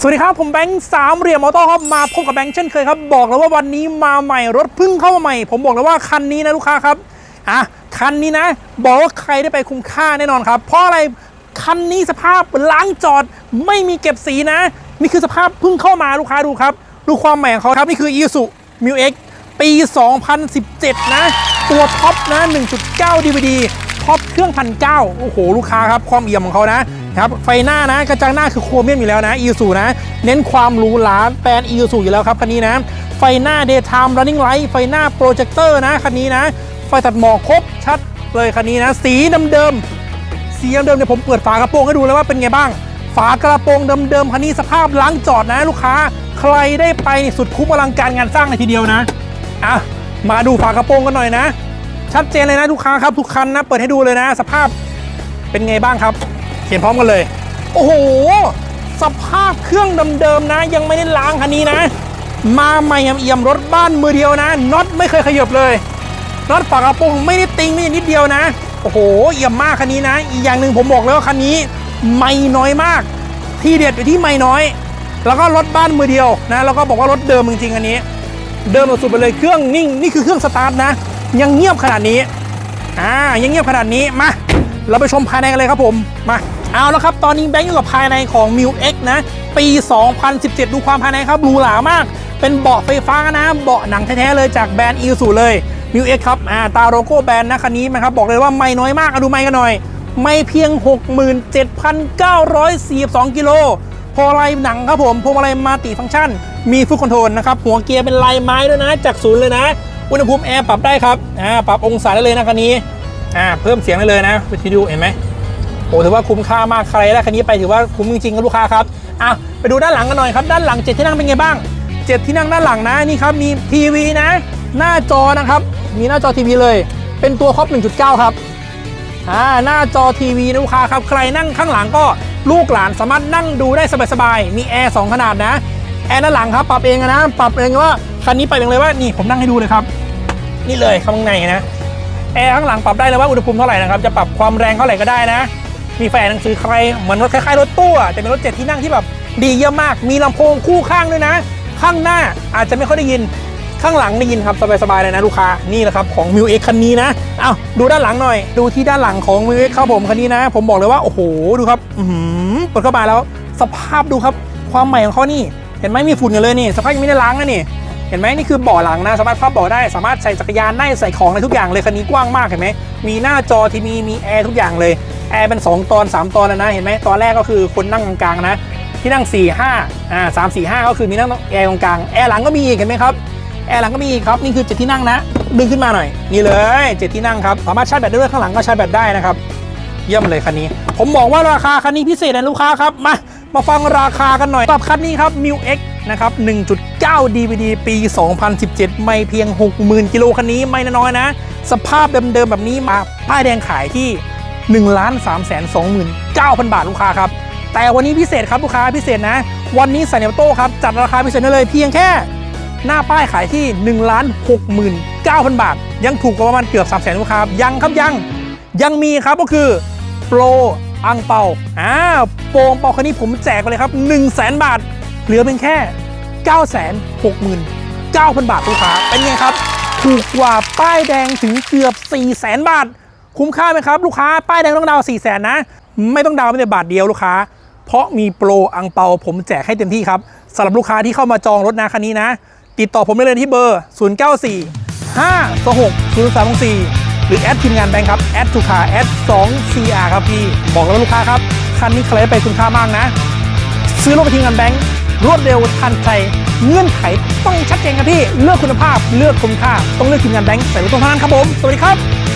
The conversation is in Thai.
สวัสดีครับ ผมแบงค์สามเหลี่ยมมอเตอร์ครับมาพบกับแบงค์เช่นเคยครับ บอกแล้วว่าวันนี้มาใหม่รถพึ่งเข้ามาใหม่ ผมบอกเลยว่าคันนี้นะลูกค้าครับอะคันนี้นะ บอกว่าใครได้ไปคุ้มค่าแน่นอนครับ เพราะอะไรคันนี้สภาพล้างจอดไม่มีเก็บสีนะ นี่คือสภาพพิ่งเข้ามาลูกค้าดูครับดูความใหม่ของเขาครับนี่คือ Isuzu Mu X ปี 2017 นะ ตัวท็อปนะ 1.9 DVD ท็อปเครื่องพันเโอ้โหลูกค้าครับความเอี่ยมของเขานะ ครับไฟหน้านะกระจังหน้าคือโครเมียมอยู่แล้วนะอีซูนะ เน้นความหรูหราแบรนด์อีซูอยู่แล้วครับคันนี้นะ ไฟหน้า daytime running light ไฟหน้าโปรเจคเตอร์นะคันนี้นะ ไฟตัดหมอกครบชัดเลยคันนี้นะ สีเดิมๆสีเดิมๆเนี่ยผมเปิดฝากระโปรงให้ดูเลยว่าเป็นไงบ้าง ฝากระโปรงเดิมๆคันนี้สภาพล้างจอดนะลูกค้า ใครได้ไปสุดคุ้มอลังการงานสร้างเลยทีเดียวนะอะมาดูฝากระโปรงกันหน่อยนะ ชัดเจนเลยนะลูกค้าครับทุกคันนะ เปิดให้ดูเลยนะ สภาพเป็นไงบ้างครับ เขียนพร้อมกันเลย โอ้โห สภาพเครื่องเดิมๆนะ ยังไม่ได้ล้างคันนี้นะ มาใหม่เอี่ยมรถบ้านมือเดียวนะน็อตไม่เคยขยับเลยน็อตฝากระโปรงไม่ได้ติงไม่ได้นิดเดียวนะ โอ้โหเอี่ยมมากคันนี้นะ อีกอย่างหนึ่งผมบอกเลยว่าคันนี้ ไม่น้อยมาก ที่เด็ดอยู่ที่ไม่น้อย แล้วก็รถบ้านมือเดียวนะแล้วก็บอกว่ารถเดิมจริงๆอันนี้ เดิมสุดไปเลยเครื่องนิ่งนี่คือเครื่องสตาร์ทนะ ยังเงียบขนาดนี้อ่ายังเงียบขนาดนี้มาเราไปชมภายในกันเลยครับผมมา เอาแล้วครับ ตอนนี้แบงค์อยู่กับภายในของ m ิว X นะ ปี 2017 ดูความภายในครับหรูหรามาก เป็นเบาะไฟฟ้านะ เบาะหนังแท้ ๆ เลยจากแบรนด์อีซูเลย m ิว X ครับอ่าตาโลโก้แบรนด์นะคันนี้นะครับ บอกเลยว่าไม่น้อยมากอาดูไม่กันหน่อย ไม่เพียง 67,942 กิโลพวงมาลัยหนังครับผมพวงมาลัยมัลติฟังก์ชัน มีฟุตคอนโทรลนะครับ หัวเกียร์เป็นลายไม้ด้วยนะ จากศูนย์เลยนะ อุณหภูมิแอร์ปรับได้ครับอ่าปรับองศาได้เลยนะคันนี้อ่าเพิ่มเสียงได้เลยนะวิทยุเห็นไหม โอ้ถือว่าคุ้มค่ามากใครได้คันนี้ไปถือว่าคุ้มจริงๆครับลูกค้าครับอะไปดูด้านหลังกันหน่อยครับ ด้านหลังเจ็ดที่นั่งเป็นไงบ้างเจ็ดที่นั่งด้านหลังนะนี่ครับมีทีวีนะ หน้าจอนะครับ มีหน้าจอทีวีเลย เป็นตัวครอบ1.9 ครับอ่าหน้าจอทีวีนะลูกค้าครับ ใครนั่งข้างหลังก็ลูกหลานสามารถนั่งดูได้สบายๆมีแอร์2ขนาดนะแอร์ด้านหลังครับปรับเองนะปรับเองว่าคันนี้ไปเองเลยว่านี่ผมนั่งให้ดูเลยครับ นี่เลยข้างในนะแอร์ข้างหลังปรับได้เลยว่าอุณหภูมิเท่าไหร่นะครับจะปรับความแรงเท่าไหร่ก็ได้นะ มีไฟอ่านหนังสือใครเหมือนรถคล้ายๆรถตู้อะแต่เป็นรถเจ็ดที่นั่งที่แบบดีเยี่ยมมาก มีลำโพงคู่ข้างด้วยนะ ข้างหน้าอาจจะไม่ค่อยได้ยินข้างหลังได้ยินครับสบายๆเลยนะลูกค้านี่แหละครับของ m ิวเอ็กคันนี้นะเอาดูด้านหลังหน่อย ดูที่ด้านหลังของ m ิวเอ็กครับผมคันนี้นะ ผมบอกเลยว่าโอ้โหดูครับอือหือเปิดเข้ามาแล้ว สภาพดูครับ ความใหม่ของเขานี่ เห็นไหมมีฝุ่นกันเลยนี่สภาพยังไม่ได้ล้างนะนี่ เห็นไหมนี่คือเบาะหลังนะสามารถพับเบาะได้สามารถใส่จักรยานได้ใส่ของในทุกอย่างเลยคันนี้กว้างมากเห็นไหมมีหน้าจอทีวีมีแอร์ทุกอย่างเลยแอร์เป็น 2 ตอน 3 ตอนแล้วนะเห็นไหมตอนแรกก็คือคนนั่งกลางๆนะ ที่นั่ง 4 5อ่า3 4 5ก็คือมีนั่งแอร์ตรงกลางแอร์หลังก็มีเห็นไหมครับแอร์หลังก็มีครับนี่คือเจ็ดที่นั่งนะ ดึงขึ้นมาหน่อยนี่เลยเจ็ดที่นั่งครับสามารถชาร์จแบตได้ด้วยข้างหลังก็ชาร์จแบตได้นะครับเยี่ยมเลยคันนี้ ผมบอกว่าราคาคันนี้พิเศษนะลูกค้าครับมา มาฟังราคากันหน่อยสำหรับคันนี้ครับ m ิว X นะครับ 1.9 DVD ปี 2017 ไม่เพียง 60,000 กิโลคันนี้ไม่น้อยนะ สภาพเดิมๆแบบนี้มาป้ายแดงขายที่ 1 3 2 9 0 0 0 บาทลูกค้าครับ แต่วันนี้พิเศษครับลูกค้าพิเศษนะ วันนี้สันเนโต้ครับ จัดราคาพิเศษได้เลยเพียงแค่หน้าป้ายขายที่1 6 9 0 0 0บาท ยังถูกกว่าประมาณเกือบ3 0 0 0 0 0ลูกค้ายังครับยังยังมีครับก็คือโปร อังเปาอ่าโปรอังเปาคันนี้ผมแจกไปเลยครับ 1 0 0 0 0แบาท เหลือเพียงแค่ 9 6 9 0 0 0 บาทลูกค้าเป็นไงครับ ถูกกว่าป้ายแดงถึงเกือบ 4 0 0 0 0 0 บาท คุ้มค่าไหมครับ ลูกค้าป้ายแดงต้องดาว 4 0 0 0 0 0นะ ไม่ต้องดาวไม่แต่บาทเดียวลูกค้า เพราะมีโปรอังเปาผมแจกให้เต็มที่ครับสำหรับลูกค้าที่เข้ามาจองรถนะคันนี้นะ ติดต่อผมได้เลยที่เบอร์ 094 526 0324 หรือแอดทีมงานแบงค์ครับแอดทูคาแอดสองซีอาร์ครับพี่ บอกแล้วลูกค้าครับ คันนี้ใครไปคุณค่ามากนะ ซื้อรถไปทีมงานแบงค์รวดเร็วทันใจเงื่อนไขต้องชัดเจนครับพี่ เลือกคุณภาพเลือกคุ้มค่าต้องเลือกทีมงานแบงค์ใส่รถตรงนั้นครับผม สวัสดีครับ